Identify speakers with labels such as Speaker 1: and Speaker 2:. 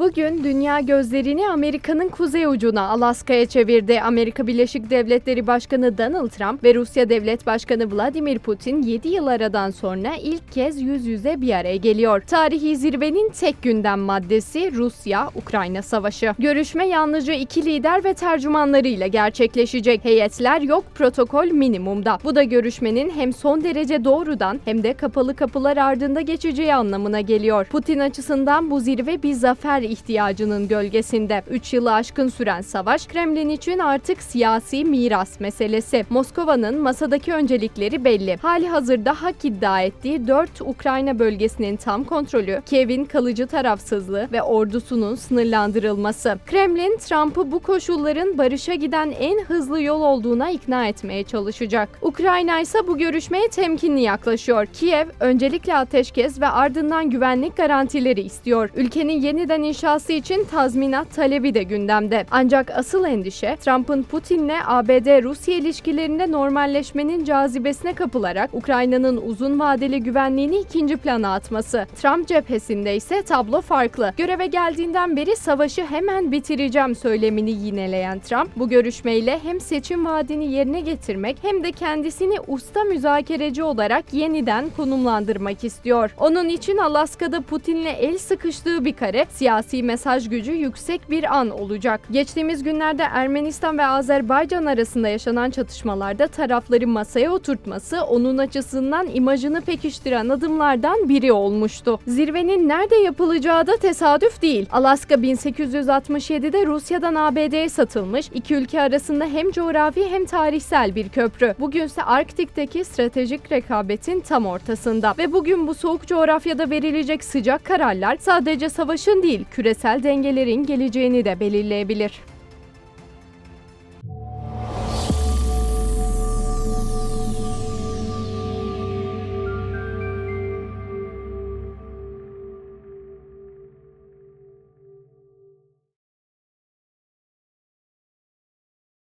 Speaker 1: Bugün dünya gözlerini Amerika'nın kuzey ucuna Alaska'ya çevirdi. Amerika Birleşik Devletleri Başkanı Donald Trump ve Rusya Devlet Başkanı Vladimir Putin 7 yıl aradan sonra ilk kez yüz yüze bir araya geliyor. Tarihi zirvenin tek gündem maddesi Rusya-Ukrayna savaşı. Görüşme yalnızca iki lider ve tercümanlarıyla gerçekleşecek. Heyetler yok, protokol minimumda. Bu da görüşmenin hem son derece doğrudan hem de kapalı kapılar ardında geçeceği anlamına geliyor. Putin açısından bu zirve bir zafer ihtiyacının gölgesinde. 3 yılı aşkın süren savaş Kremlin için artık siyasi miras meselesi. Moskova'nın masadaki öncelikleri belli. Hali hazırda hak iddia ettiği 4 Ukrayna bölgesinin tam kontrolü, Kiev'in kalıcı tarafsızlığı ve ordusunun sınırlandırılması. Kremlin Trump'ı bu koşulların barışa giden en hızlı yol olduğuna ikna etmeye çalışacak. Ukrayna ise bu görüşmeye temkinli yaklaşıyor. Kiev öncelikle ateşkes ve ardından güvenlik garantileri istiyor. Ülkenin yeniden inşası için tazminat talebi de gündemde. Ancak asıl endişe Trump'ın Putin'le ABD-Rusya ilişkilerinde normalleşmenin cazibesine kapılarak Ukrayna'nın uzun vadeli güvenliğini ikinci plana atması. Trump cephesinde ise tablo farklı. Göreve geldiğinden beri savaşı hemen bitireceğim söylemini yineleyen Trump bu görüşmeyle hem seçim vaadini yerine getirmek hem de kendisini usta müzakereci olarak yeniden konumlandırmak istiyor. Onun için Alaska'da Putin'le el sıkıştığı bir kare siyasi mesaj gücü yüksek bir an olacak. Geçtiğimiz günlerde Ermenistan ve Azerbaycan arasında yaşanan çatışmalarda tarafları masaya oturtması onun açısından imajını pekiştiren adımlardan biri olmuştu. Zirvenin nerede yapılacağı da tesadüf değil. Alaska 1867'de Rusya'dan ABD'ye satılmış. İki ülke arasında hem coğrafi hem tarihsel bir köprü. Bugünse Arktik'teki stratejik rekabetin tam ortasında ve bugün bu soğuk coğrafyada verilecek sıcak kararlar sadece savaşın değil, küresel dengelerin geleceğini de belirleyebilir.